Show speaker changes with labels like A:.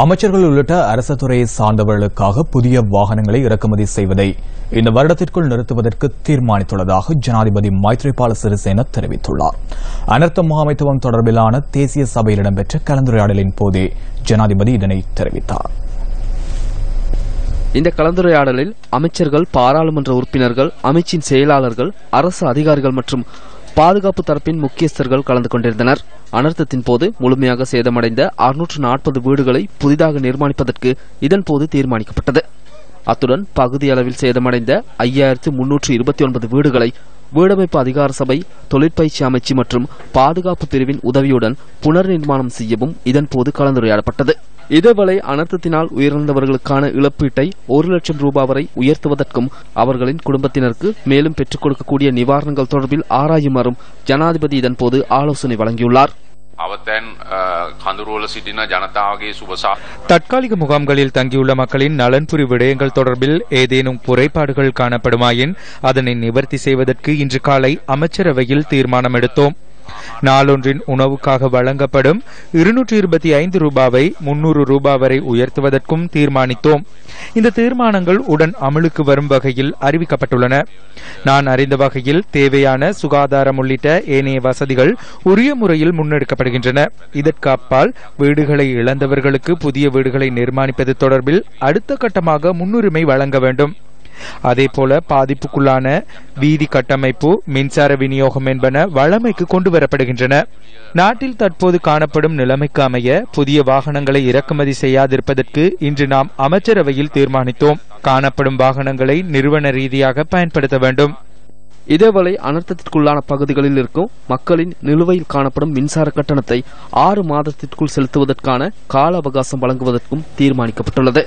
A: அமைச்சர்கள் உள்ளிட்ட அரசு துறையை சார்ந்தவர்களுக்காக புதிய வாகனங்களை இறக்குமதி செய்வதை இந்த வருடத்திற்குள் நிறுத்துவதற்கு தீர்மானித்துள்ளதாக ஜனாதிபதி மைத்ரிபால சிறிசேன தெரிவித்துள்ளார். அனர்த்த முகாமைத்துவம் தொடர்பிலான தேசிய சபையில் இடம்பெற்ற கலந்துரையாடலின் போதே ஜனாதிபதி இதனை தெரிவித்தார்.
B: இந்த கலந்துரையாடலில் அமைச்சர்கள் பாராளுமன்ற உறுப்பினர்கள் அமைச்சின் செயலாளர்கள் அரசு அதிகாரிகள் மற்றும் பாதுகாப்பு தரப்பின் முக்கியஸ்தர்கள் கலந்து கொண்டிருந்தனர். அனர்த்தத்தின் போது முழுமையாக சேதமடைந்த அறுநூற்று நாற்பது வீடுகளை புதிதாக நிர்மாணிப்பதற்கு இதன்போது தீர்மானிக்கப்பட்டது. அத்துடன் பகுதி அளவில் சேதமடைந்த ஐயாயிரத்து முன்னூற்று இருபத்தி ஒன்பது வீடுகளை வீடமைப்பு அதிகார சபை தொழிற்பயிற்சி அமைச்சு மற்றும் பாதுகாப்பு பிரிவின் உதவியுடன் புனர் நிர்மாணம் செய்யவும் இதன்போது கலந்துரையாடப்பட்டது. இதேவேளை அனர்த்தத்தினால் உயிரிழந்தவர்களுக்கான இழப்பீட்டை ஒரு லட்சம் ரூபாய் வரை உயர்த்துவதற்கும் அவர்களின் குடும்பத்தினருக்கு மேலும் பெற்றுக் கொடுக்கக்கூடிய நிவாரணங்கள் தொடர்பில் ஆராயுமாறும் ஜனாதிபதி இதன்போது ஆலோசனை வழங்கியுள்ளார்.
C: அவத்தன் கந்தூர்ல சிட்டின ஜனதாவகே சுபசா
D: தற்காலிக முகாம்களில் தங்கியுள்ள மக்களின் நலன்புரி விடயங்கள் தொடர்பில் ஏதேனும் குறைபாடுகள் காணப்படுமாயின் அதனை நிவர்த்தி செய்வதற்கு இன்று காலை அமைச்சரவையில் தீர்மானம் எடுத்தோம் நாளொன்றின் உணவுக்காக வழங்கப்படும் இருநூற்றி இருபத்தி ஐந்து ரூபாவை முன்னூறு ரூபாய் வரை உயர்த்துவதற்கும் தீர்மானித்தோம். இந்த தீர்மானங்கள் உடன் அமலுக்கு வரும் வகையில் அறிவிக்கப்பட்டுள்ளன. நான் அறிந்த வகையில் தேவையான சுகாதாரம் உள்ளிட்ட ஏனைய வசதிகள் உரிய முறையில் முன்னெடுக்கப்படுகின்றன. இதற்கு அப்பால் வீடுகளை இழந்தவர்களுக்கு புதிய வீடுகளை நிர்மாணிப்பது தொடர்பில் அடுத்த கட்டமாக முன்னுரிமை வழங்க வேண்டும். அதே போல பாதிப்புக்குள்ளான வீதி கட்டமைப்பு மின்சார விநியோகம் என்பன வழமைக்கு கொண்டு வரப்படுகின்றன நாட்டில் தற்போது காணப்படும் நிலைமைக்கு அமைய புதிய வாகனங்களை இறக்குமதி செய்யாதிருப்பதற்கு இன்று நாம் அமைச்சரவையில் தீர்மானித்தோம். காணப்படும் வாகனங்களை நிறுவன ரீதியாக பயன்படுத்த வேண்டும்.
B: இதேவேளை அனர்த்தத்திற்குள்ளான பகுதிகளில் இருக்கும் மக்களின் நிலுவையில் காணப்படும் மின்சார கட்டணத்தை ஆறு மாதத்திற்குள் செலுத்துவதற்கான கால அவகாசம் வழங்குவதற்கும் தீர்மானிக்கப்பட்டுள்ளது.